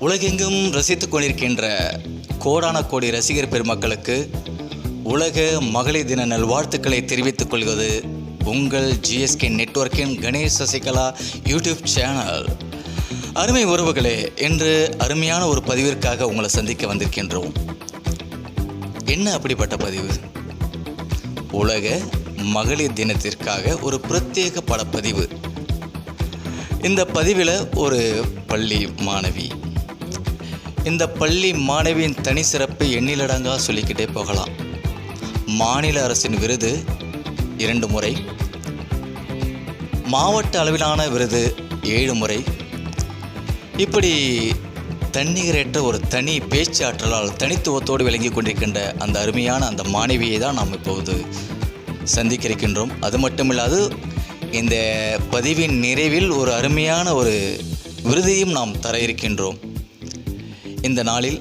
உலகெங்கும் ரசித்துக் கொண்டிருக்கின்ற கோடான கோடி ரசிகர் பெருமக்களுக்கு உலக மகளிர் தின நல்வாழ்த்துக்களை தெரிவித்துக் கொள்வது உங்கள் ஜிஎஸ்கே நெட்வொர்க்கின் கணேஷ் சசிகலா யூடியூப் சேனல். அருமை உறவுகளே இன்று அருமையான ஒரு பதிவிற்காக உங்களை சந்திக்க வந்திருக்கின்றோம். என்ன அப்படிப்பட்ட பதிவு? உலக மகளிர் தினத்திற்காக ஒரு பிரத்யேக படப்பதிவு. இந்த பதிவில் ஒரு பள்ளி மாணவி. இந்த பள்ளி மாணவியின் தனி சிறப்பு எண்ணிலடங்கா சொல்லிக்கிட்டே போகலாம். மாநில அரசின் விருது இரண்டு முறை. மாவட்ட அளவிலான விருது ஏழு முறை. இப்படி தன்னிகரற்ற ஒரு தனி பேச்சாற்றலால் தனித்துவத்தோடு விளங்கி கொண்டிருக்கின்ற அந்த அருமையான அந்த மாணவியை தான் நாம் இப்போது சந்திக்க இருக்கின்றோம் அது மட்டுமில்லாது இந்த பதிவின் நிறைவில் ஒரு அருமையான ஒரு விருதையும் நாம் தர இருக்கின்றோம். இந்த நாளில்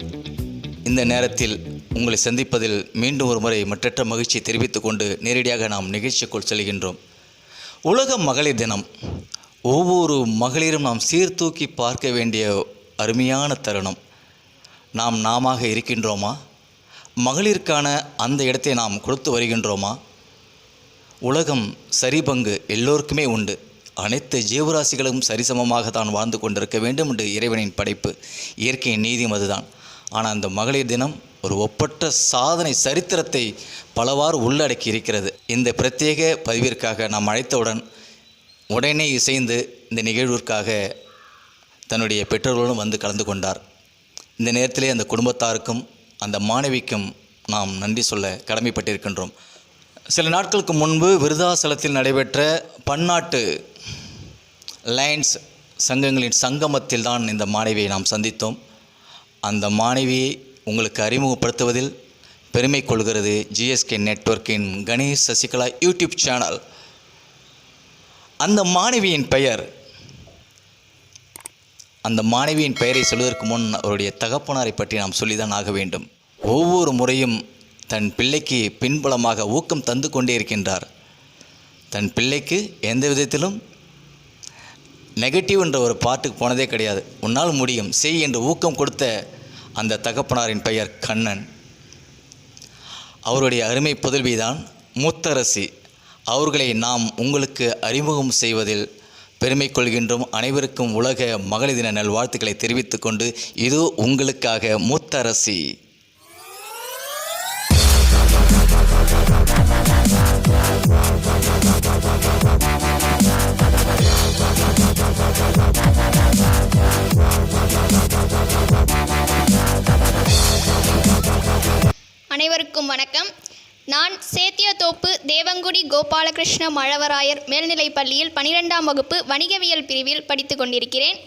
இந்த நேரத்தில் உங்களை சந்திப்பதில் மீண்டும் ஒரு முறை மற்றற்ற மகிழ்ச்சியை தெரிவித்துக் கொண்டு நேரடியாக நாம் நிகழ்ச்சிக்குள் செல்கின்றோம். உலக மகளிர் தினம். ஒவ்வொரு மகளிரும் நாம் சீர்தூக்கி பார்க்க வேண்டிய அருமையான தருணம். நாம் நாமாக இருக்கின்றோமா? மகளிருக்கான அந்த இடத்தை நாம் கொடுத்து வருகின்றோமா? உலகம் சரிபங்கு எல்லோருக்குமே உண்டு. அனைத்து ஜீவராசிகளும் சரிசமமாக தான் வாழ்ந்து கொண்டிருக்க வேண்டும் என்று இறைவனின் படைப்பு. இயற்கையின் நீதியும் அதுதான். ஆனால் அந்த மகளிர் தினம் ஒரு ஒப்பற்ற சாதனை சரித்திரத்தை பலவாறு உள்ளடக்கி இருக்கிறது. இந்த பிரத்யேக பதிவிற்காக நாம் அழைத்தவுடன் உடனே இசைந்து இந்த நிகழ்விற்காக தன்னுடைய பெற்றோர்களும் வந்து கலந்து கொண்டார். இந்த நேரத்திலே அந்த குடும்பத்தாருக்கும் அந்த மாணவிக்கும் நாம் நன்றி சொல்ல கடமைப்பட்டிருக்கின்றோம். சில நாட்களுக்கு முன்பு விருதாசலத்தில் நடைபெற்ற பன்னாட்டு லைன்ஸ் சங்கங்களின் சங்கமத்தில் தான் இந்த மாணவியை நாம் சந்தித்தோம். அந்த மாணவியை உங்களுக்கு அறிமுகப்படுத்துவதில் பெருமை கொள்கிறது. ஜிஎஸ்கே நெட்வொர்க்கின் கணேஷ் சசிகலா யூடியூப் சேனல். அந்த மாணவியின் பெயர் அந்த மாணவியின் பெயரை சொல்வதற்கு முன் அவருடைய தகப்பனாரை பற்றி நாம் சொல்லிதான் ஆக வேண்டும். ஒவ்வொரு முறையும் தன் பிள்ளைக்கு பின்புலமாக ஊக்கம் தந்து கொண்டே இருக்கின்றார். தன் பிள்ளைக்கு எந்த விதத்திலும் நெகட்டிவ் என்ற ஒரு பாட்டுக்கு போனதே கிடையாது. உன்னால் முடியும். செய் என்று ஊக்கம் கொடுத்த அந்த தகப்பனாரின் பெயர் கண்ணன். அவருடைய அருமை புதல்விதான் மூத்தரசி. அவர்களை நாம் உங்களுக்கு அறிமுகம் செய்வதில் பெருமை கொள்கின்றோம். அனைவருக்கும் உலக மகளிர் தின நல்வாழ்த்துக்களை தெரிவித்துக்கொண்டு இது உங்களுக்காக மூத்தரசி. அனைவருக்கும் வணக்கம். நான் சேத்தியத்தோப்பு தேவங்குடி கோபாலகிருஷ்ண மழவராயர் மேல்நிலைப் பள்ளியில் பனிரெண்டாம் வகுப்பு வணிகவியல் பிரிவில் படித்து கொண்டிருக்கிறேன்.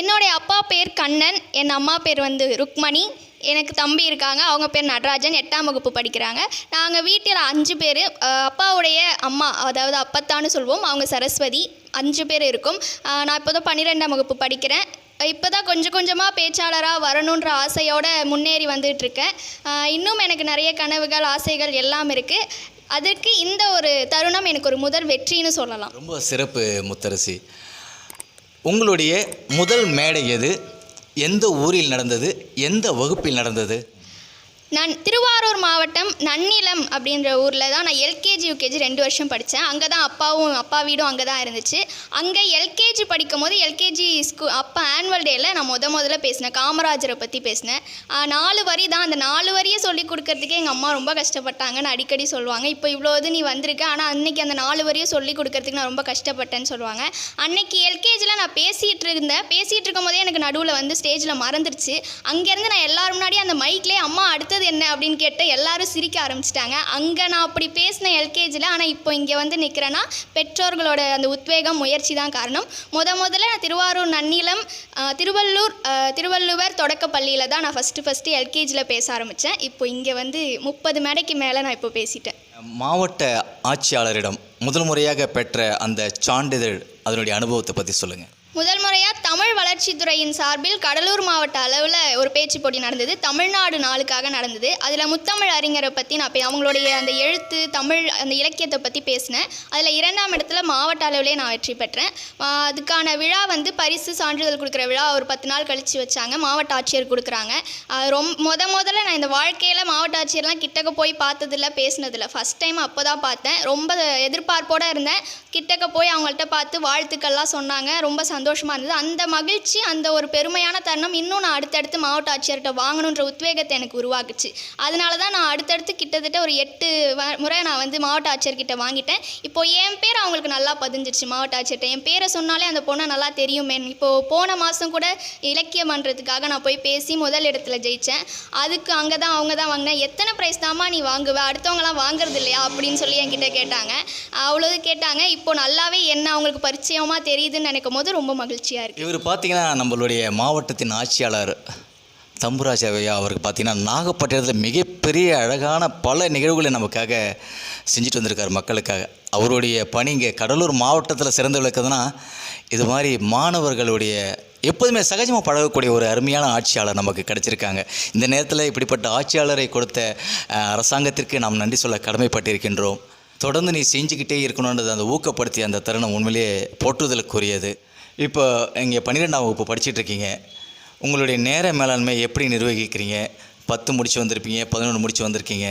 என்னுடைய அப்பா பேர் கண்ணன் என் அம்மா பேர் வந்து ருக்மணி. எனக்கு தம்பி இருக்காங்க அவங்க பேர் நடராஜன் எட்டாம் வகுப்பு படிக்கிறாங்க. நாங்கள் வீட்டில் அஞ்சு பேர் அப்பாவுடைய அம்மா அதாவது அப்பத்தான்னு சொல்வோம் அவங்க சரஸ்வதி அஞ்சு பேர் இருக்கும். நான் இப்போ தான் பன்னிரெண்டாம் வகுப்பு படிக்கிறேன். இப்போ தான் கொஞ்சம் கொஞ்சமாக பேச்சாளராக வரணுன்ற ஆசையோடு முன்னேறி வந்துட்டுருக்கேன் இன்னும் எனக்கு நிறைய கனவுகள் ஆசைகள் எல்லாம் இருக்குது அதற்கு இந்த ஒரு தருணம் எனக்கு ஒரு முதல் வெற்றின்னு சொல்லலாம். ரொம்ப சிறப்பு முத்தரசி. உங்களுடைய முதல் மேடை எது? எந்த ஊரில் நடந்தது? எந்த வகுப்பில் நடந்தது? நான் திருவாரூர் மாவட்டம் நன்னிலம் அப்படின்ற ஊரில் தான் நான் எல்கேஜி யூகேஜி ரெண்டு வருஷம் படித்தேன் அங்கே தான் அப்பாவும் அப்பா வீடும் அங்கே தான் இருந்துச்சு. அங்கே எல்கேஜி படிக்கும் போது எல்கேஜி ஸ்கூ அப்பா ஆனுவல் டேயில் நான் முத முதல்ல பேசினேன். காமராஜரை பற்றி பேசினேன். நாலு வரி தான். அந்த நாலு வரியை சொல்லி கொடுக்கறதுக்கே எங்கள் அம்மா ரொம்ப கஷ்டப்பட்டாங்கன்னு அடிக்கடி சொல்லுவாங்க. இப்போ இவ்வளோ இது நீ வந்திருக்க. ஆனால் அன்னைக்கு அந்த நாலு வரியை சொல்லி கொடுக்கறதுக்கு நான் ரொம்ப கஷ்டப்பட்டேன்னு சொல்லுவாங்க. அன்னைக்கு எல்கேஜியில் நான் பேசிகிட்டு இருந்தேன். பேசிகிட்டு இருக்கும் போதே எனக்கு நடுவில் வந்து ஸ்டேஜில் மறந்துருச்சு. அங்கேருந்து நான் எல்லோரும் முன்னாடி அந்த மைக்லேயே அம்மா அடுத்தது என்ன அப்படின்னு கேட்டு எல்லாரும் சிரிக்க ஆரம்பிச்சிட்டாங்க. அங்கே நான் அப்படி பேசினேன் எல்கேஜியில் ஆனால் இப்போ இங்கே வந்து நிற்கிறேன்னா பெற்றோர்களோட அந்த உத்வேகம் முயற்சி தான் காரணம். முத முதல்ல நான் திருவாரூர் நன்னிலம் திருவள்ளூர் திருவள்ளுவர் தொடக்க பள்ளியில் தான் நான் ஃபஸ்ட்டு ஃபஸ்ட்டு எல்கேஜியில் பேச ஆரம்பித்தேன் இப்போ இங்கே வந்து முப்பது மேடைக்கு மேலே நான் இப்போ பேசிட்டேன். மாவட்ட ஆட்சியாளரிடம் முதல் முறையாக பெற்ற அந்த சான்றிதழ் அதனுடைய அனுபவத்தை பற்றி சொல்லுங்கள் முதல் முறையாக தமிழ் வளர்ச்சித்துறையின் சார்பில் கடலூர் மாவட்ட அளவில் ஒரு பேச்சு போட்டி நடந்தது. தமிழ்நாடு நாளுக்காக நடந்தது. அதில் முத்தமிழ் அறிஞரை பற்றி நான் அவங்களுடைய அந்த எழுத்து தமிழ் அந்த இலக்கியத்தை பற்றி பேசினேன். அதில் இரண்டாம் இடத்துல மாவட்ட அளவிலே நான் வெற்றி பெற்றேன். அதுக்கான விழா வந்து பரிசு சான்றிதழ் கொடுக்குற விழா ஒரு பத்து நாள் கழித்து வச்சாங்க. மாவட்ட ஆட்சியர் கொடுக்குறாங்க. ரொம் முத முதல்ல நான் இந்த வாழ்க்கையில் மாவட்ட ஆட்சியர்லாம் கிட்டக்க போய் பார்த்ததில்ல பேசினதில்ல. ஃபஸ்ட் டைம் அப்போ தான் பார்த்தேன். ரொம்ப எதிர்பார்ப்போடு இருந்தேன். கிட்டக்க போய் அவங்கள்ட்ட பார்த்து வாழ்த்துக்கள்லாம் சொன்னாங்க. ரொம்ப சந்தோஷமாக இருந்தது. அந்த மகிழ்ச்சி அந்த ஒரு பெருமையான தருணம் இன்னும் நான் அடுத்தடுத்து மாவட்ட ஆட்சியர்கிட்ட வாங்கணுன்ற உத்வேகத்தை எனக்கு உருவாக்குச்சு. அதனால தான் நான் அடுத்தடுத்து கிட்டத்தட்ட ஒரு எட்டு வ- முறை நான் வந்து மாவட்ட ஆட்சியர்கிட்ட வாங்கிட்டேன். இப்போ என் பேர் அவங்களுக்கு நல்லா பதிஞ்சிருச்சு மாவட்ட ஆட்சியர்கிட்ட. என் பேரை சொன்னாலே அந்த பொண்ணை நல்லா தெரியுமே. இப்போது போன மாதம் கூட இலக்கிய மன்றத்துக்காக நான் போய் பேசி முதல் இடத்துல ஜெயித்தேன் அதுக்கு அங்கே தான் அவங்க தான் வாங்கினேன். எத்தனை ப்ரைஸ் தாம்மா நீ வாங்குவ? அடுத்தவங்களாம் வாங்குறது இல்லையா? அப்படின்னு சொல்லி என்கிட்ட கேட்டாங்க. அவ்வளோது கேட்டாங்க. இப்போ நல்லாவே என்ன அவங்களுக்கு பரிச்சயமாக தெரியுதுன்னு நினைக்கும் போது ரொம்ப மகிழ்ச்சியாக இருக்குது இவர் பார்த்தீங்கன்னா நம்மளுடைய மாவட்டத்தின் ஆட்சியாளர் தம்புராஜ் ஐயா அவருக்கு பார்த்தீங்கன்னா நாகப்பட்டினத்தில் மிகப்பெரிய அழகான பல நிகழ்வுகளை நமக்காக செஞ்சுட்டு வந்திருக்கார் மக்களுக்காக. அவருடைய பணி இங்கே கடலூர் மாவட்டத்தில் சிறந்து விளக்குதுன்னா இது மாதிரி மாணவர்களுடைய எப்போதுமே சகஜமாக பழகக்கூடிய ஒரு அருமையான ஆட்சியாளர் நமக்கு கிடைச்சிருக்காங்க. இந்த நேரத்தில் இப்படிப்பட்ட ஆட்சியாளரை கொடுத்த அரசாங்கத்திற்கு நாம் நன்றி சொல்ல கடமைப்பட்டிருக்கின்றோம். தொடர்ந்து நீ செஞ்சுக்கிட்டே இருக்கணுன்றது அந்த ஊக்கப்படுத்திய அந்த தருணம் உண்மையிலேயே போற்றுதலுக்குரியது. இப்போ இங்கே பன்னிரெண்டாம் வகுப்பு படிச்சுட்ருக்கீங்க. உங்களுடைய நேர மேலாண்மை எப்படி நிர்வகிக்கிறீங்க? பத்து முடிச்சு வந்திருப்பீங்க பதினொன்று முடிச்சு வந்திருக்கீங்க.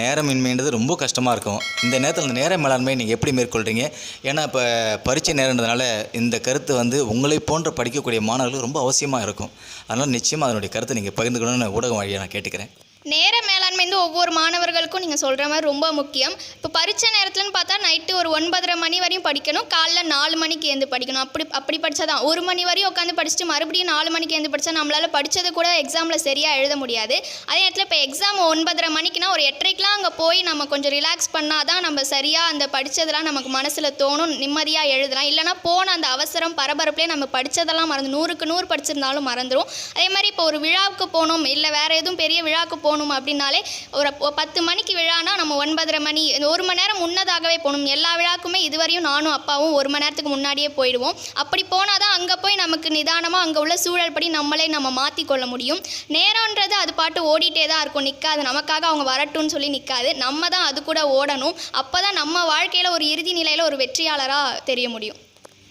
நேரமின்மைன்றது ரொம்ப கஷ்டமாக இருக்கும். இந்த நேரத்தில் இந்த நேர மேலாண்மை நீங்கள் எப்படி மேற்கொள்கிறீங்க ஏன்னா இப்போ பரீட்சை நேரன்றதுனால இந்த கருத்து வந்து உங்களை போன்ற படிக்கக்கூடிய மாணவர்களுக்கு ரொம்ப அவசியமாக இருக்கும். அதனால் நிச்சயமாக அதனுடைய கருத்தை நீங்கள் பகிர்ந்துக்கணும்னு ஊடகம் வழியாக நான் கேட்டுக்கிறேன். நேர மேலாண்மை வந்து ஒவ்வொரு மாணவர்களுக்கும் நீங்கள் சொல்கிற மாதிரி ரொம்ப முக்கியம். இப்போ பரீட்சை நேரத்துலன்னு பார்த்தா நைட்டு ஒரு ஒன்பதரை மணி வரையும் படிக்கணும். காலைல நாலு மணிக்கு எழுந்து படிக்கணும். அப்படி அப்படி படித்தா தான் ஒரு மணி வரையும் உட்காந்து படிச்சுட்டு மறுபடியும் நாலு மணிக்கு எழுந்து படித்தா நம்மளால் படித்தது கூட எக்ஸாமில் சரியாக எழுத முடியாது. அதே நேரத்தில் இப்போ எக்ஸாம் ஒன்பதரை மணிக்குனா ஒரு எட்டரைக்கெலாம் அங்கே போய் நம்ம கொஞ்சம் ரிலாக்ஸ் பண்ணால் தான் நம்ம சரியாக அந்த படித்ததெல்லாம் நமக்கு மனசில் தோணும். நிம்மதியாக எழுதலாம். இல்லைனா போன அந்த அவசரம் பரபரப்புலேயே நம்ம படித்ததெல்லாம் மறந்து நூறுக்கு நூறு படிச்சிருந்தாலும் மறந்துடும் அதே மாதிரி இப்போ ஒரு விழாவுக்கு போகணும். இல்லை வேறு எதுவும் பெரிய விழாவுக்கு போகணும் அப்படின்னாலே ஒரு பத்து மணிக்கு விழானா நம்ம ஒன்பதரை மணி ஒரு மணி நேரம் முன்னதாகவே போகணும். எல்லா விழாக்குமே இதுவரையும் நானும் அப்பாவும் ஒரு மணி நேரத்துக்கு முன்னாடியே போயிடுவோம். அப்படி போனால் தான் அங்கே போய் நமக்கு நிதானமாக அங்கே உள்ள சூழல் படி நம்மளே நம்ம மாற்றி கொள்ள முடியும். நேரம்ன்றது அது பாட்டு ஓடிட்டே தான் இருக்கும். நிற்காது நமக்காக அவங்க வரட்டும்னு சொல்லி நிற்காது நம்ம தான் அது கூட ஓடணும். அப்போ தான் நம்ம வாழ்க்கையில் ஒரு இறுதி நிலையில் ஒரு வெற்றியாளராக தெரிய முடியும்.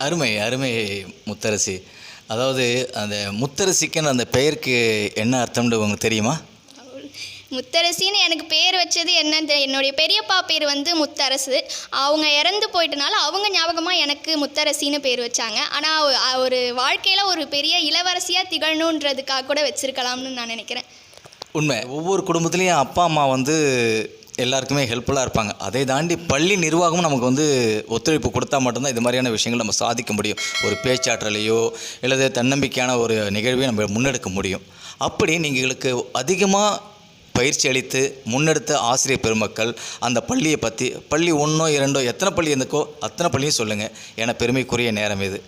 அருமை அருமை முத்தரசி. அதாவது அந்த முத்தரசிக்குன்னு அந்த பெயருக்கு என்ன அர்த்தம்னு உங்களுக்கு தெரியுமா? முத்தரசின்னு எனக்கு பேர் வச்சது என்னன்னு தெரியல. என்னுடைய பெரியப்பா பேர் வந்து முத்தரசு. அவங்க இறந்து போயிட்டனால அவங்க ஞாபகமாக எனக்கு முத்தரசின்னு பேர் வச்சாங்க. ஆனால் ஒரு வாழ்க்கையில் ஒரு பெரிய இளவரசியாக திகழணுன்றதுக்காக கூட வச்சுருக்கலாம்னு நான் நினைக்கிறேன். உண்மை. ஒவ்வொரு குடும்பத்துலேயும் அப்பா அம்மா வந்து எல்லாருக்குமே ஹெல்ப்ஃபுல்லாக இருப்பாங்க. அதை தாண்டி பள்ளி நிர்வாகமும் நமக்கு வந்து ஒத்துழைப்பு கொடுத்தா மட்டும்தான் இது மாதிரியான விஷயங்கள் நம்ம சாதிக்க முடியும். ஒரு பேச்சாற்றலையோ அல்லது தன்னம்பிக்கையான ஒரு நிகழ்வையும் நம்ம முன்னெடுக்க முடியும். அப்படி நீங்களுக்கு அதிகமாக பயிற்சி அளித்து முன்னெடுத்த ஆசிரியர் பெருமக்கள் அந்த பள்ளியை பற்றி பள்ளி ஒன்றோ இரண்டோ எத்தனை பள்ளி இருந்துக்கோ அத்தனை பள்ளியும் சொல்லுங்கள் ஏன்னா பெருமைக்குரிய நேரம் இது.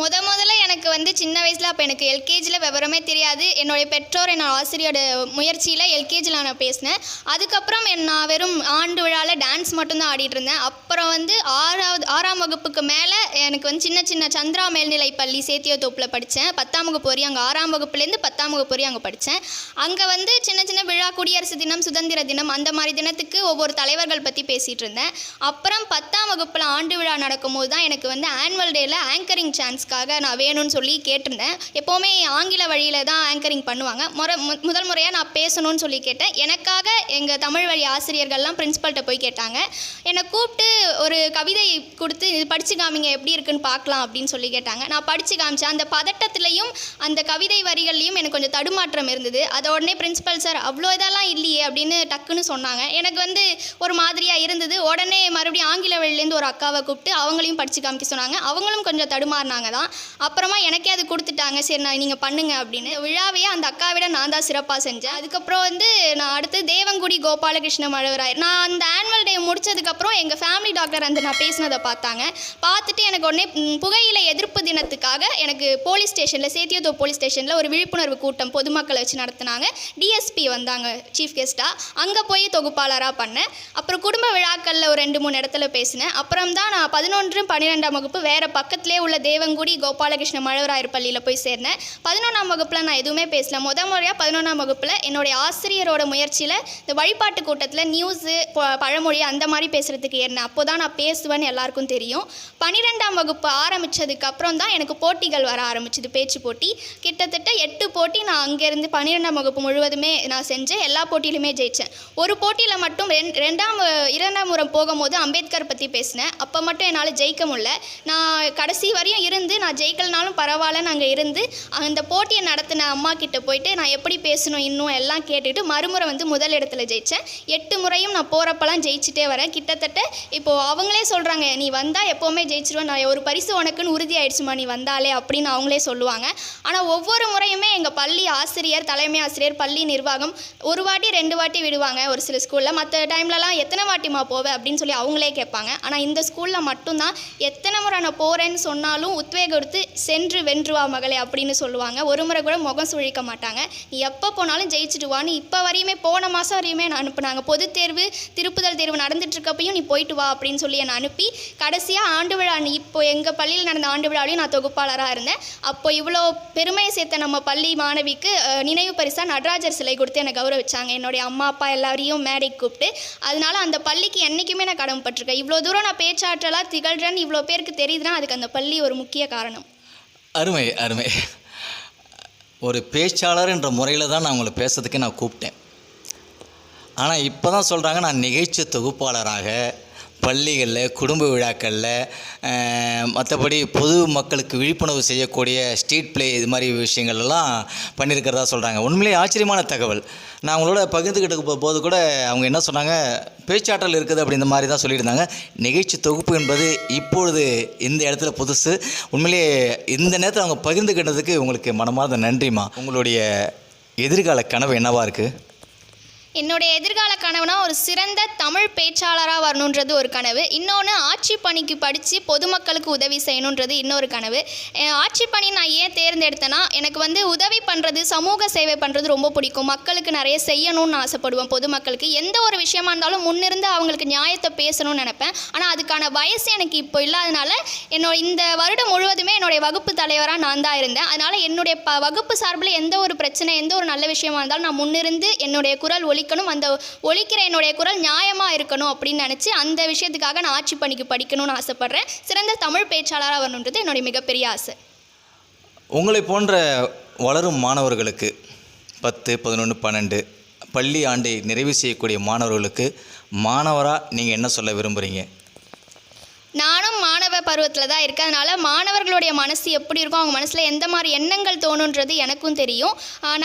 முத முதல்ல எனக்கு வந்து சின்ன வயசில் அப்போ எனக்கு எல்கேஜியில் விவரமே தெரியாது. என்னுடைய பெற்றோர் என்னோட ஆசிரியரோட முயற்சியில் எல்கேஜியில் நான் பேசினேன். அதுக்கப்புறம் நான் வெறும் ஆண்டு விழாவில் டான்ஸ் மட்டும்தான் ஆடிட்டு இருந்தேன். அப்புறம் வந்து ஆறாவது ஆறாம் வகுப்புக்கு மேலே எனக்கு வந்து சின்ன சின்ன சந்திரா மேல்நிலை பள்ளி சேத்தியத்தோப்பில் படித்தேன் பத்தாம் வகுப்பு வரையும் அங்கே ஆறாம் வகுப்புலேருந்து பத்தாம் வகுப்பு வரையும் அங்கே படித்தேன் அங்கே வந்து சின்ன சின்ன விழா குடியரசு தினம் சுதந்திர தினம் அந்த மாதிரி தினத்துக்கு ஒவ்வொரு தலைவர்கள் பற்றி பேசிகிட்டு இருந்தேன். அப்புறம் பத்தாம் வகுப்பில் ஆண்டு விழா நடக்கும்போது தான் எனக்கு வந்து ஆனுவல் டேயில் ஆங்கரிங் சான்ஸ் ஆடியன்ஸ்க்காக நான் வேணும்னு சொல்லி கேட்டிருந்தேன். எப்போவுமே ஆங்கில வழியில் தான் ஆங்கரிங் பண்ணுவாங்க. முறை முதல் முறையாக நான் பேசணும்னு சொல்லி கேட்டேன். எனக்காக எங்கள் தமிழ் வழி ஆசிரியர்கள்லாம் பிரின்ஸிபல்கிட்ட போய் கேட்டாங்க. என்னை கூப்பிட்டு ஒரு கவிதை கொடுத்து இது படித்து காமிங்க எப்படி இருக்குன்னு பார்க்கலாம் அப்படின்னு சொல்லி கேட்டாங்க. நான் படித்து காமிச்சேன். அந்த பதட்டத்துலேயும் அந்த கவிதை வரிகள்லையும் எனக்கு கொஞ்சம் தடுமாற்றம் இருந்தது. அதை உடனே பிரின்ஸிபல் சார் அவ்வளோ இதெல்லாம் இல்லையே அப்படின்னு டக்குன்னு சொன்னாங்க. எனக்கு வந்து ஒரு மாதிரியாக இருந்தது. உடனே மறுபடியும் ஆங்கில வழியிலேருந்து ஒரு அக்காவை கூப்பிட்டு அவங்களையும் படித்து காமிக்க சொன்னாங்க. அவங்களும் கொஞ்சம் தடுமாறினாங்க. தான். அப்புறமா எனக்கே அது கொடுத்துட்டாங்க. சரி நான் நீங்கள் பண்ணுங்க அப்படின்னு. விழாவையே அந்த அக்கா விட நான் தான் சிறப்பாக செஞ்சேன். அதுக்கப்புறம் வந்து நான் அடுத்து தேவங்குடி கோபாலகிருஷ்ண மழவராயர். நான் அந்த ஆனுவல் டே முடிச்சதுக்கப்புறம் எங்கள் ஃபேமிலி டாக்டர் வந்து நான் பேசினதை பார்த்தாங்க. பார்த்துட்டு எனக்கு உடனே புகையிலை எதிர்ப்பு தினத்துக்காக எனக்கு போலீஸ் ஸ்டேஷனில் சேத்தியத்தோ போலீஸ் ஸ்டேஷனில் ஒரு விழிப்புணர்வு கூட்டம் பொதுமக்களை வச்சு நடத்தினாங்க. டிஎஸ்பி வந்தாங்க சீஃப் கெஸ்ட்டாக அங்கே போய் தொகுப்பாளராக பண்ணேன். அப்புறம் குடும்ப விழாக்களில் ஒரு ரெண்டு மூணு இடத்துல பேசினேன். அப்புறம் தான் நான் பதினொன்று பன்னிரெண்டாம் வகுப்பு வேறு பக்கத்துலேயே உள்ள தேவங்குடி கோபாலகிருஷ்ண மழவராயர் பள்ளியில் போய் சேர்ந்தேன். பதினொன்றாம் வகுப்பில் நான் எதுவுமே பேசல. முத முறையாக பதினொன்றாம் வகுப்பில் என்னுடைய ஆசிரியரோட முயற்சியில் இந்த வழிபாட்டு கூட்டத்தில் நியூஸு பழமொழி அந்த மாதிரி பேசுகிறதுக்கு ஏறினேன். அப்போ தான் நான் பேசுவேன்னு எல்லாருக்கும் தெரியும். பன்னிரெண்டாம் வகுப்பு ஆரம்பித்ததுக்கப்புறம் தான் எனக்கு போட்டிகள் வர ஆரம்பிச்சது பேச்சு போட்டி. கிட்டத்தட்ட எட்டு போட்டி நான் அங்கேருந்து பன்னிரெண்டாம் வகுப்பு முழுவதுமே நான் செஞ்சேன். எல்லா போட்டியிலுமே ஜெயித்தேன் ஒரு போட்டியில் மட்டும் ரெண் ரெண்டாம் இரண்டாம் முறை போகும்போது அம்பேத்கர் பற்றி பேசினேன். அப்போ மட்டும் என்னால் ஜெயிக்க முடியல. நான் கடைசி வரையும் இருந்து நான் ஜெயிக்கலனாலும் பரவாயில்ல நாங்கள் இருந்து அந்த போட்டியை நடத்தின அம்மா கிட்ட போயிட்டு நான் எப்படி பேசணும் இன்னும் எல்லாம் கேட்டுட்டு மறுமுறை வந்து முதல் இடத்துல ஜெயித்தேன் எட்டு முறையும் நான் போகிறப்பெல்லாம் ஜெயிச்சிட்டே வரேன். கிட்டத்தட்ட இப்போது அவங்களே சொல்கிறாங்க நீ வந்தால் எப்போவுமே ஜெயிச்சிருவேன் நான் ஒரு பரிசு உனக்குன்னு உறுதியாயிடுச்சுமா நீ வந்தாலே அப்படின்னு அவங்களே சொல்லுவாங்க. ஆனால் ஒவ்வொரு முறையுமே எங்கள் பள்ளி ஆசிரியர் தலைமை ஆசிரியர் பள்ளி நிர்வாகம் ஒரு வாட்டி ரெண்டு வாட்டி விடுவாங்க ஒரு சில ஸ்கூலில் மற்ற டைம்லலாம் எத்தனை வாட்டிமா போவேன் அப்படின்னு சொல்லி அவங்களே கேட்பாங்க. ஆனால் இந்த ஸ்கூலில் மட்டும்தான் எத்தனை முறை நான் போகிறேன்னு சொன்னாலும் உத்வேகம் கொடுத்து சென்று வென்று வா மகளே அப்படின்னு சொல்லுவாங்க. ஒரு முறை கூட முகம் சுழிக்க மாட்டாங்க. நீ எப்போ போனாலும் ஜெயிச்சுட்டு வான்னு இப்போ வரையுமே போன மாதம் வரையுமே நான் அனுப்புனாங்க. பொது தேர்வு திருப்புதல் தேர்வு நடந்துட்டுருக்கப்பையும் நீ போயிட்டு வா அப்படின்னு சொல்லி என்னை அனுப்பி கடைசியாக ஆண்டு விழா நீ இப்போ எங்கள் பள்ளியில் நடந்த ஆண்டு விழாவிலையும் நான் தொகுப்பாளராக இருந்தேன். அப்போ இவ்வளோ பெருமையை சேர்த்த நம்ம பள்ளி மாணவிக்கு நினைவு பரிசாக நடராஜர் சிலை கொடுத்து என்னை கௌரவிச்சாங்க. என்னுடைய அம்மா அப்பா எல்லாரையும் மேடைக்கு கூப்பிட்டு. அதனால அந்த பள்ளிக்கு என்றைக்குமே நான் கடமைப்பட்டிருக்கேன். இவ்வளோ தூரம் நான் பேச்சாற்றலாக திகழ்கிறேன்னு இவ்வளோ பேருக்கு தெரியுதுன்னா அதுக்கு அந்த பள்ளி ஒரு முக்கிய காரணம். அருமை அருமை. ஒரு பேச்சாளர் என்ற முறையில் தான் நான் உங்களை பேசுறதுக்கு நான் கூப்பிட்டேன். ஆனால் இப்போ தான் சொல்கிறாங்க நான் நிகழ்ச்சி தொகுப்பாளராக பள்ளிகளில் குடும்ப விழாக்களில் மற்றபடி பொது மக்களுக்கு விழிப்புணர்வு செய்யக்கூடிய ஸ்ட்ரீட் ப்ளே இது மாதிரி விஷயங்கள் எல்லாம் பண்ணியிருக்கிறதா சொல்கிறாங்க உண்மையிலேயே ஆச்சரியமான தகவல். நான் அவங்களோட பகிர்ந்துக்கிட்டு போது கூட அவங்க என்ன சொன்னாங்க? பேச்சாற்றல் இருக்குது அப்படி இந்த மாதிரி தான் சொல்லியிருந்தாங்க. நிகழ்ச்சி தொகுப்பு என்பது இப்பொழுது இந்த இடத்துல புதுசு. உண்மையிலேயே இந்த நேரத்தில் அவங்க பகிர்ந்துக்கிட்டதுக்கு உங்களுக்கு மனமார்ந்த நன்றிம்மா. உங்களுடைய எதிர்கால கனவு என்னவாக இருக்குது என்னுடைய எதிர்கால கனவுனா ஒரு சிறந்த தமிழ் பேச்சாளராக வரணுன்றது ஒரு கனவு. இன்னொன்று ஆட்சி பணிக்கு படித்து பொதுமக்களுக்கு உதவி செய்யணுன்றது இன்னொரு கனவு. ஆட்சி பணி நான் ஏன் தேர்ந்தெடுத்தேன்னா எனக்கு வந்து உதவி பண்ணுறது சமூக சேவை பண்ணுறது ரொம்ப பிடிக்கும். மக்களுக்கு நிறைய செய்யணும்னு ஆசைப்படுவேன் பொதுமக்களுக்கு. எந்த ஒரு விஷயமா இருந்தாலும் முன்னிருந்து அவங்களுக்கு நியாயத்தை பேசணும்னு நினைப்பேன். ஆனால் அதுக்கான வயசு எனக்கு இப்போ இல்லாதனால என்னோட இந்த வருடம் முழுவதுமே என்னுடைய வகுப்பு தலைவராக நான் தான் இருந்தேன். அதனால் என்னுடைய ப வகுப்பு சார்பில் எந்த ஒரு பிரச்சனை எந்த ஒரு நல்ல விஷயமா இருந்தாலும் நான் முன்னிருந்து என்னுடைய குரல் ஒழிக்கணும் அந்த ஒழிக்கிற என்னுடைய குரல் நியாயமாக இருக்கணும் அப்படின்னு நினச்சி அந்த விஷயத்துக்காக நான் ஆட்சி பணிக்கு படிக்கணும்னு ஆசைப்பட்றேன். சிறந்த தமிழ் பேச்சாளராக வரணுன்றது என்னுடைய மிகப்பெரிய ஆசை. உங்களை போன்ற வளரும் மாணவர்களுக்கு பத்து பதினொன்று பன்னெண்டு பள்ளி ஆண்டை நிறைவு செய்யக்கூடிய மாணவர்களுக்கு மாணவராக நீங்கள் என்ன சொல்ல விரும்புகிறீங்க நானும் மாணவ பருவத்தில் தான் இருக்கேன். அதனால் மாணவர்களுடைய மனசு எப்படி இருக்கும் அவங்க மனசில் எந்த மாதிரி எண்ணங்கள் தோணுன்றது எனக்கும் தெரியும்.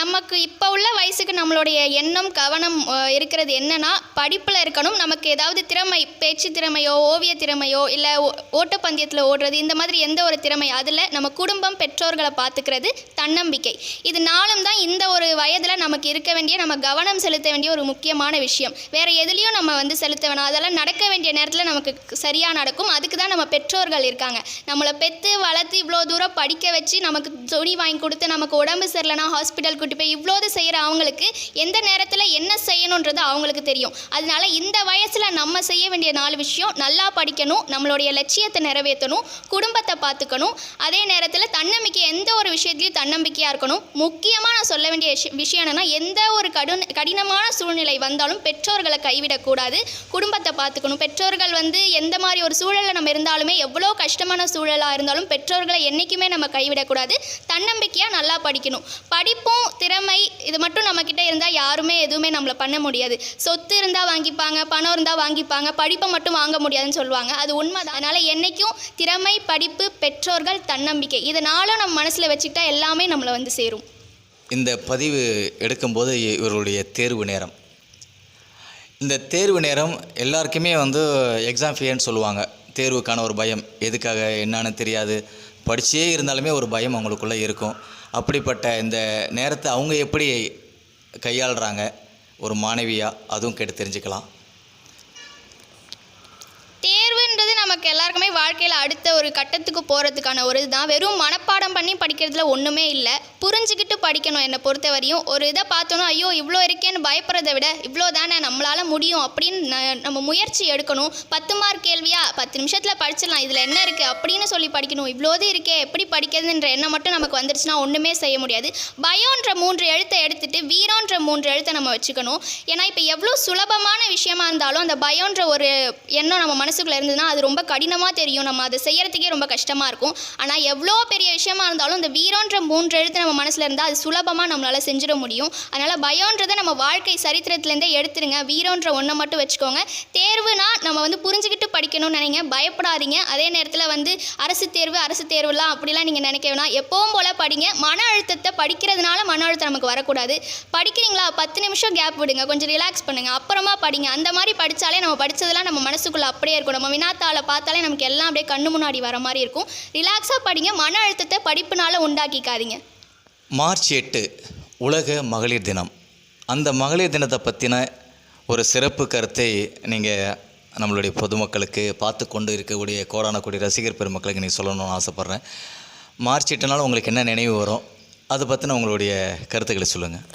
நமக்கு இப்போ உள்ள வயசுக்கு நம்மளுடைய எண்ணம் கவனம் இருக்கிறது என்னன்னா படிப்பில் இருக்கணும். நமக்கு ஏதாவது திறமை பேச்சு திறமையோ ஓவிய திறமையோ இல்லை ஓட்டப்பந்தயத்தில் ஓடுறது இந்த மாதிரி எந்த ஒரு திறமை அதில் நம்ம குடும்பம் பெற்றோர்களை பார்த்துக்கிறது தன்னம்பிக்கை. இது நாளும் தான் இந்த ஒரு வயதில் நமக்கு இருக்க வேண்டிய நம்ம கவனம் செலுத்த வேண்டிய ஒரு முக்கியமான விஷயம். வேறு எதுலேயும் நம்ம வந்து செலுத்த வேணாம். அதெல்லாம் நடக்க வேண்டிய நேரத்தில் நமக்கு சரியாக நடக்கும். அதுக்கு தான் நம்ம பெற்றோர்கள் இருக்காங்க. நம்மளை பெற்று வளர்த்து இவ்வளோ தூரம் படிக்க வச்சு நமக்கு துணி வாங்கி கொடுத்து நமக்கு உடம்பு சரியில்லைனா ஹாஸ்பிட்டல் கூட்டி போய் இவ்வளோது செய்கிற அவங்களுக்கு எந்த நேரத்தில் என்ன செய்யணுன்றது அவங்களுக்கு தெரியும். அதனால இந்த வயசில் நம்ம செய்ய வேண்டிய நாலு விஷயம் நல்லா படிக்கணும் நம்மளுடைய லட்சியத்தை நிறைவேற்றணும் குடும்பத்தை பார்த்துக்கணும். அதே நேரத்தில் தன்னம்பிக்கை எந்த ஒரு விஷயத்துலையும் தன்னம்பிக்கையாக இருக்கணும். முக்கியமாக நான் சொல்ல வேண்டிய விஷயம் என்னென்னா எந்த ஒரு கடும் கடினமான சூழ்நிலை வந்தாலும் பெற்றோர்களை கைவிடக்கூடாது குடும்பத்தை பார்த்துக்கணும். பெற்றோர்கள் வந்து எந்த மாதிரி ஒரு சூழலில் நம்ம இருந்தாலுமே எவ்வளோ கஷ்டமான சூழலாக இருந்தாலும் பெற்றோர்களை என்றைக்குமே நம்ம கைவிடக்கூடாது. தன்னம்பிக்கையாக நல்லா படிக்கணும். படிப்பும் திறமை இது மட்டும் நம்மக்கிட்ட இருந்தால் யாருமே எதுவுமே நம்மளை பண்ண முடியாது. சொத்து இருந்தால் வாங்கிப்பாங்க பணம் இருந்தால் வாங்கிப்பாங்க படிப்பை மட்டும் வாங்க முடியாதுன்னு சொல்லுவாங்க. அது உண்மை தான் அதனால் என்றைக்கும் திறமை படிப்பு பெற்றோர்கள் தன்னம்பிக்கை இதனாலும் நம்ம மனசில் வச்சுக்கிட்டா எல்லாமே நம்மளை வந்து சேரும். இந்த பதிவு எடுக்கும்போது இவருடைய தேர்வு நேரம். இந்த தேர்வு நேரம் எல்லாருக்குமே வந்து எக்ஸாம் ஃபியர்னு சொல்லுவாங்க. தேர்வுக்கான ஒரு பயம். எதுக்காக என்னன்னு தெரியாது. படித்தே இருந்தாலுமே ஒரு பயம் அவங்களுக்குள்ளே இருக்கும். அப்படிப்பட்ட இந்த நேரத்தை அவங்க எப்படி கையாளுறாங்க? ஒரு மாணவியாக அதுவும் கேட்டு தெரிஞ்சுக்கலாம். நமக்கு எல்லாருக்குமே வாழ்க்கையில் அடுத்த ஒரு கட்டத்துக்கு போகிறதுக்கான ஒரு இதுதான். வெறும் மனப்பாடம் பண்ணி படிக்கிறதுல ஒன்றுமே இல்லை. புரிஞ்சுக்கிட்டு படிக்கணும் என்னை பொறுத்த வரையும் ஒரு இதை பார்த்தோன்னா ஐயோ இவ்வளோ இருக்கேன்னு பயப்படுறதை விட இவ்வளோ தானே நம்மளால் முடியும் அப்படின்னு நம்ம முயற்சி எடுக்கணும். பத்து மார்க் கேள்வியா? பத்து நிமிஷத்தில் படிச்சிடலாம். இதில் என்ன இருக்குது அப்படின்னு சொல்லி படிக்கணும். இவ்வளோது இருக்கே எப்படி படிக்கிறதுன்ற எண்ணம் மட்டும் நமக்கு வந்துருச்சுன்னா ஒன்றுமே செய்ய முடியாது. பயோன்ற மூன்று எழுத்தை எடுத்துட்டு வீரோன்ற மூன்று எழுத்தை நம்ம வச்சுக்கணும். ஏன்னா இப்போ எவ்வளோ சுலபமான விஷயமா இருந்தாலும் அந்த பயோன்ற ஒரு எண்ணம் நம்ம மனசுக்குள்ளே இருந்ததுன்னா அது ரொம்ப கடினமாக தெரியும். நம்ம அதை செய்கிறதுக்கே ரொம்ப கஷ்டமாக இருக்கும். ஆனால் எவ்வளோ பெரிய விஷயமா இருந்தாலும் இந்த வீரன்ற மூன்று எழுத்து நம்ம மனசில் இருந்தால் அது சுலபமாக நம்மளால் செஞ்சிட முடியும். அதனால் பயோன்றதை நம்ம வாழ்க்கை சரித்திரத்துலேருந்தே எடுத்துருங்க. வீரன்ற ஒன்றை மட்டும் வச்சுக்கோங்க. தேர்வுனா நம்ம வந்து புரிஞ்சுக்கிட்டு படிக்கணும்னு நினைங்க. பயப்படாதீங்க. அதே நேரத்தில் வந்து அரசு தேர்வு அரசு தேர்வுலாம் அப்படிலாம் நீங்கள் நினைக்க வேணாம். எப்பவும் போல் படிங்க. மன அழுத்தத்தை படிக்கிறதுனால மன அழுத்தம் நமக்கு வரக்கூடாது. படிக்கிறீங்களா? பத்து நிமிஷம் கேப் விடுங்க. கொஞ்சம் ரிலாக்ஸ் பண்ணுங்கள் அப்புறமா படிங்க. அந்த மாதிரி படித்தாலே நம்ம படித்ததெல்லாம் நம்ம மனசுக்குள்ளே அப்படியே இருக்கும். நம்ம வினாத்தாளை பார்த்தாலே நமக்கு எல்லாம் அப்படியே கண்ணு முன்னாடி வர மாதிரி இருக்கும். ரிலாக்ஸாக படிங்க மன அழுத்தத்தை படிப்புனால உண்டாக்கிக்காதீங்க. மார்ச் எட்டு உலக மகளிர் தினம். அந்த மகளிர் தினத்தை பற்றின ஒரு சிறப்பு கருத்தை நீங்கள் நம்மளுடைய பொதுமக்களுக்கு பார்த்து கொண்டு இருக்கக்கூடிய கோடான கோடி ரசிகர் பெருமக்களுக்கு நீங்கள் சொல்லணும்னு ஆசைப்பட்றேன். மார்ச் எட்டுனால உங்களுக்கு என்ன நினைவு வரும்? அதை பற்றின உங்களுடைய கருத்துக்களை சொல்லுங்கள்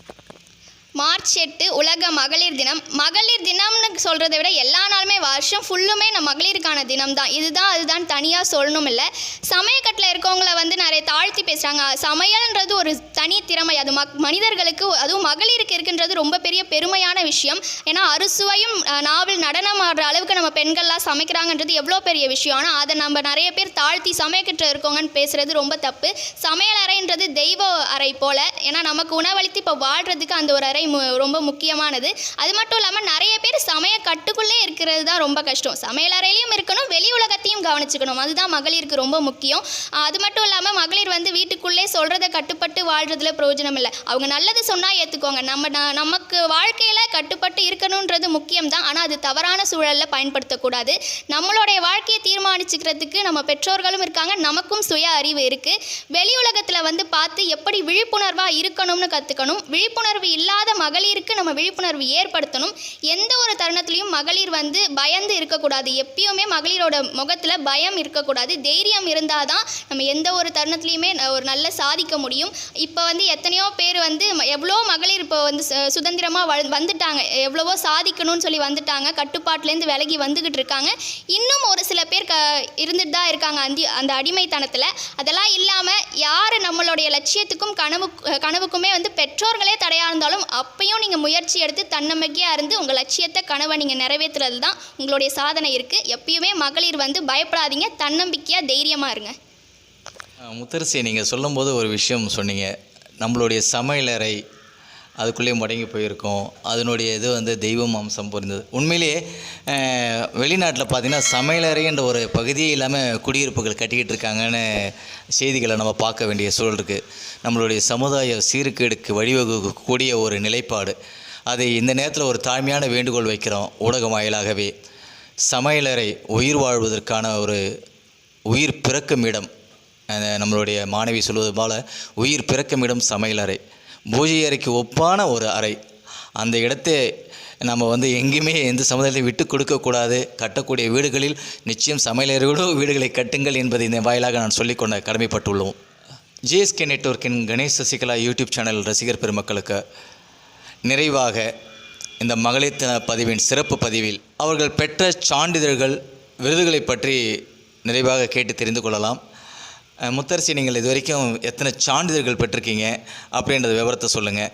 மார்ச் எட்டு உலக மகளிர் தினம். மகளிர் தினம்னு சொல்கிறத விட எல்லா நாளுமே வருஷம் ஃபுல்லுமே நம்ம மகளிருக்கான தினம் தான் இதுதான் அதுதான் தனியாக சொல்லணும் இல்லை சமயக்கட்டில் இருக்கவங்கள வந்து நிறைய தாழ்த்தி பேசுகிறாங்க சமையல்ன்றது ஒரு தனி திறமை. அது மக் மனிதர்களுக்கு அதுவும் மகளிருக்கு இருக்கின்றது ரொம்ப பெரிய பெருமையான விஷயம். ஏன்னா அறுசுவையும் நாவல் நடனம் ஆடுற அளவுக்கு நம்ம பெண்கள்லாம் சமைக்கிறாங்கன்றது எவ்வளோ பெரிய விஷயம். ஆனால் அதை நம்ம நிறைய பேர் தாழ்த்தி சமயக்கட்டில் இருக்கவங்கன்னு பேசுகிறது ரொம்ப தப்பு. சமையல் அறைன்றது தெய்வ அறை போல. ஏன்னா நமக்கு உணவளித்து இப்போ வாழ்கிறதுக்கு அந்த ஒரு அறை ரொம்ப முக்கியமானது. அது மட்டும் இல்லாமல் நிறைய பேர் சமய கட்டுக்குள்ளே இருக்கிறது தான் ரொம்ப கஷ்டம். சமையலறையிலையும் இருக்கணும் வெளி உலகத்தையும் கவனிச்சுக்கணும். அதுதான் மகளிருக்கு ரொம்ப முக்கியம். அது மட்டும் இல்லாமல் மகளிர் வந்து வீட்டுக்குள்ளே சொல்கிறத கட்டுப்பட்டு வாழ்கிறதுல பிரயோஜனம் இல்லை. அவங்க நல்லது சொன்னால் ஏற்றுக்கோங்க நம்ம நமக்கு வாழ்க்கையில் கட்டுப்பட்டு இருக்கணுன்றது முக்கியம் தான். ஆனால் அது தவறான சூழலில் பயன்படுத்தக்கூடாது. நம்மளுடைய வாழ்க்கையை தீர்மானிச்சுக்கிறதுக்கு நம்ம பெற்றோர்களும் இருக்காங்க. நமக்கும் சுய அறிவு இருக்குது வெளி உலகத்தில் வந்து பார்த்து எப்படி விழிப்புணர்வாக இருக்கணும்னு கற்றுக்கணும் விழிப்புணர்வு இல்லாத மகளிருக்கு நம்ம விழிப்புணர்வு ஏற்படுத்தணும். எந்த ஒரு தருணத்துலையும் மகளிர் வந்து பயந்து இருக்கக்கூடாது. எப்பயுமே மகளிரோட முகத்தில் பயம் இருக்கக்கூடாது. தைரியம் இருந்தால் தான் நம்ம எந்த ஒரு தருணத்துலையுமே ஒரு நல்ல சாதிக்க முடியும். இப்போ வந்து எத்தனையோ பேர் வந்து ம- எவ்வளோ மகளிர் இப்போ வந்து சு- வந்துட்டாங்க. எவ்வளவோ சாதிக்கணும்னு சொல்லி வந்துட்டாங்க. கட்டுப்பாட்டிலேருந்து விலகி வந்துக்கிட்டு இருக்காங்க. இன்னும் ஒரு சில பேர் க இருந்துட்டு தான் இருக்காங்க அந்த அந்த அடிமைத்தனத்தில். அதெல்லாம் இல்லாமல் யார் நம்மளுடைய லட்சியத்துக்கும் கனவு கனவுக்குமே வந்து பெற்றோர்களே தடையாக இருந்தாலும் அப்பயும் நீங்கள் முயற்சி எடுத்து தன்னம்பிக்கையாக இருந்து உங்கள் லட்சியத்தை கனவை நீங்கள் நிறைவேற்றுறது தான் உங்களுடைய சாதனை இருக்குது எப்பயுமே மகளிர் வந்து பயப்படாதீங்க தன்னம்பிக்கையாக தைரியமாக இருங்க. முத்தரசி நீங்கள் சொல்லும்போது ஒரு விஷயம் சொன்னீங்க. நம்மளுடைய சமையலறை அதுக்குள்ளேயே முடங்கி போயிருக்கும். அதனுடைய இது வந்து தெய்வம் அம்சம் புரிந்தது. உண்மையிலேயே வெளிநாட்டில் பார்த்தீங்கன்னா சமையலறைன்ற ஒரு பகுதியே இல்லாமல் குடியிருப்புகள் கட்டிக்கிட்டு இருக்காங்கன்னு செய்திகளை நம்ம பார்க்க வேண்டிய சூழல் இருக்குது நம்மளுடைய சமுதாய சீர்கேடுக்கு வழிவகுக்கக்கூடிய ஒரு நிலைப்பாடு. அதை இந்த நேரத்தில் ஒரு தாழ்மையான வேண்டுகோள் வைக்கிறோம் ஊடகம் வாயிலாகவே. சமையலறை உயிர் வாழ்வதற்கான ஒரு உயிர் பிறக்கும் இடம். நம்மளுடைய மாணவி சொல்வது போல் உயிர் பிறக்கும் இடம் சமையலறை. பூஜை அறைக்கு ஒப்பான ஒரு அறை. அந்த இடத்தை நம்ம வந்து எங்கேயுமே எந்த சமுதாயத்தையும் விட்டு கொடுக்கக்கூடாது கட்டக்கூடிய வீடுகளில் நிச்சயம் சமையலர்களோ வீடுகளை கட்டுங்கள் என்பதை இந்த வாயிலாக நான் சொல்லிக்கொண்ட கடமைப்பட்டுள்ளோம். ஜிஎஸ்கே நெட்வொர்க்கின் கணேஷ் சசிகலா யூடியூப் சேனல் ரசிகர் பெருமக்களுக்கு நிறைவாக இந்த மகளிர் தின பதிவின் சிறப்பு பதிவில் அவர்கள் பெற்ற சான்றிதழ்கள் விருதுகளை பற்றி நிறைவாக கேட்டு தெரிந்து கொள்ளலாம். முத்தரசி நீங்கள் இது வரைக்கும் எத்தனை சான்றிதழ்கள் பெற்றிருக்கீங்க அப்படின்றத விவரத்தை சொல்லுங்கள்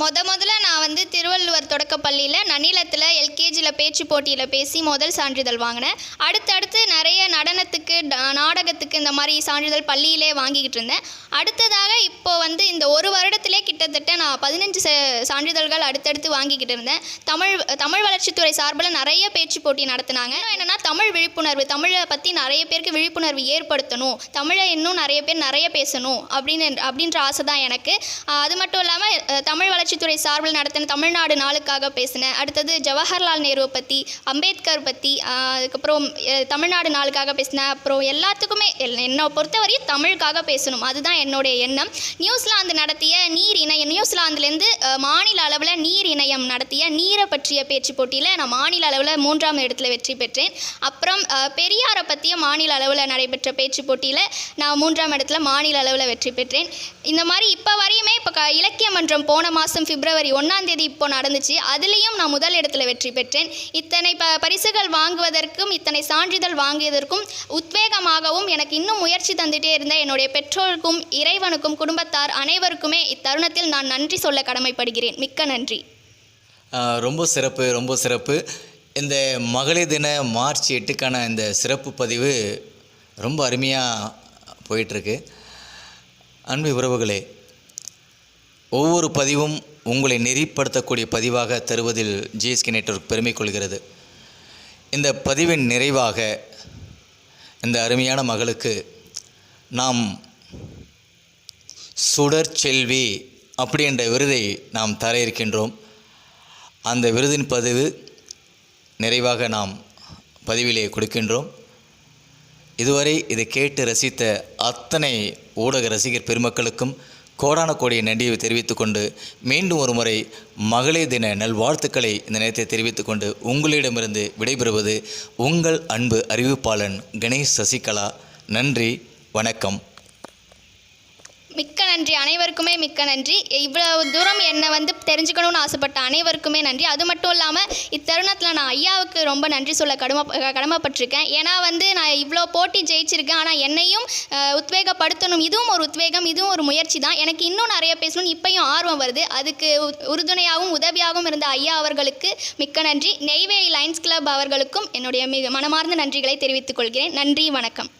முத முதல்ல நான் வந்து திருவள்ளுவர் தொடக்கப்பள்ளியில் நன்னிலத்தில் எல்கேஜியில் பேச்சு போட்டியில் பேசி முதல் சான்றிதழ் வாங்கினேன். அடுத்தடுத்து நிறைய நடனத்துக்கு நாடகத்துக்கு இந்த மாதிரி சான்றிதழ் பள்ளியிலே வாங்கிக்கிட்டு இருந்தேன். அடுத்ததாக இப்போ வந்து இந்த ஒரு வருடத்திலே கிட்டத்தட்ட நான் பதினஞ்சு சான்றிதழ்கள் அடுத்தடுத்து வாங்கிக்கிட்டு இருந்தேன். தமிழ் தமிழ் வளர்ச்சித்துறை சார்பில் நிறைய பேச்சு போட்டி நடத்தினாங்க. என்னென்னா தமிழ் விழிப்புணர்வு தமிழை பற்றி நிறைய பேருக்கு விழிப்புணர்வு ஏற்படுத்தணும். தமிழை இன்னும் நிறைய பேர் நிறைய பேசணும் அப்படின்னு அப்படின்ற ஆசை தான் எனக்கு. அது மட்டும் இல்லாமல் தமிழ் வளர்ச்சித்துறை சார்பில் நடத்தின தமிழ்நாடு நாளுக்காக பேசினேன் அடுத்தது ஜவஹர்லால் நேருவை பற்றி அம்பேத்கர் பற்றி அதுக்கப்புறம் தமிழ்நாடு நாளுக்காக பேசினேன் அப்புறம் எல்லாத்துக்குமே எல்- என்னை பொறுத்தவரையும் தமிழுக்காக பேசணும். அதுதான் என்னுடைய எண்ணம். நியூசிலாந்து நடத்திய நீர் இணையம் நியூசிலாந்துலேருந்து மாநில அளவில் நீர் இணையம் நடத்திய நீரை பற்றிய பேச்சு போட்டியில் நான் மாநில அளவில் மூன்றாம் இடத்துல வெற்றி பெற்றேன். அப்புறம் பெரியாரை பற்றிய மாநில அளவில் நடைபெற்ற பேச்சு போட்டியில் நான் மூன்றாம் இடத்துல மாநில அளவில் வெற்றி பெற்றேன். இந்த மாதிரி இப்போ வரையுமே இப்போ க இலக்கிய மன்றம் போன மாதம் பிப்ரவரி ஒன்றாம் தேதி இப்போ நடந்துச்சு. அதுலேயும் நான் முதல் இடத்துல வெற்றி பெற்றேன். இத்தனை ப பரிசுகள் வாங்குவதற்கும் இத்தனை சான்றிதழ் வாங்கியதற்கும் உத்வேகமாகவும் எனக்கு இன்னும் முயற்சி தந்துட்டே இருந்த என்னுடைய பெற்றோருக்கும் இறைவனுக்கும் குடும்பத்தார் அனைவருக்குமே இத்தருணத்தில் நான் நன்றி சொல்ல கடமைப்படுகிறேன். மிக்க நன்றி. ரொம்ப சிறப்பு ரொம்ப சிறப்பு. இந்த மகளிர் தின மார்ச் எட்டுக்கான இந்த சிறப்பு பதிவு ரொம்ப அருமையாக போயிட்டுருக்கு. அன்பு உறவுகளே ஒவ்வொரு பதிவும் உங்களை நெறிப்படுத்தக்கூடிய பதிவாக தருவதில் ஜிஎஸ்கே நெட்வொர்க் பெருமை கொள்கிறது. இந்த பதிவின் நிறைவாக இந்த அருமையான மகளுக்கு நாம் சுடர் செல்வி அப்படி என்ற விருதை நாம் தர இருக்கின்றோம். அந்த விருதின் பதிவு நிறைவாக நாம் பதிவிலே கொடுக்கின்றோம். இதுவரை இதை கேட்டு ரசித்த அத்தனை ஊடக ரசிகர் பெருமக்களுக்கும் கோடான கோடிய நன்றியை தெரிவித்துக்கொண்டு மீண்டும் ஒரு முறை மகளிர் தின நல்வாழ்த்துக்களை இந்த நேரத்தை தெரிவித்துக்கொண்டு உங்களிடமிருந்து விடைபெறுவது உங்கள் அன்பு அறிவிப்பாளன் கணேஷ் சசிகலா. நன்றி வணக்கம். மிக்க நன்றி. அனைவருக்குமே மிக்க நன்றி. இவ்வளவு தூரம் என்னை வந்து தெரிஞ்சுக்கணும்னு ஆசைப்பட்ட அனைவருக்குமே நன்றி. அது மட்டும் இல்லாமல் இத்தருணத்தில் நான் ஐயாவுக்கு ரொம்ப நன்றி சொல்ல கடமை கடமைப்பட்டிருக்கேன். ஏன்னா வந்து நான் இவ்வளோ போட்டி ஜெயிச்சிருக்கேன். ஆனால் என்னையும் உத்வேகப்படுத்தணும். இதுவும் ஒரு உத்வேகம் இதுவும் ஒரு முயற்சி தான் எனக்கு இன்னும் நிறைய பேசணும்னு இப்பையும் ஆர்வம் வருது. அதுக்கு உ- உறுதுணையாகவும் உதவியாகவும் இருந்த ஐயா அவர்களுக்கு மிக்க நன்றி. நெய்வேலி லைன்ஸ் கிளப் அவர்களுக்கும் என்னுடைய மிக மனமார்ந்த நன்றிகளை தெரிவித்துக் கொள்கிறேன். நன்றி வணக்கம்.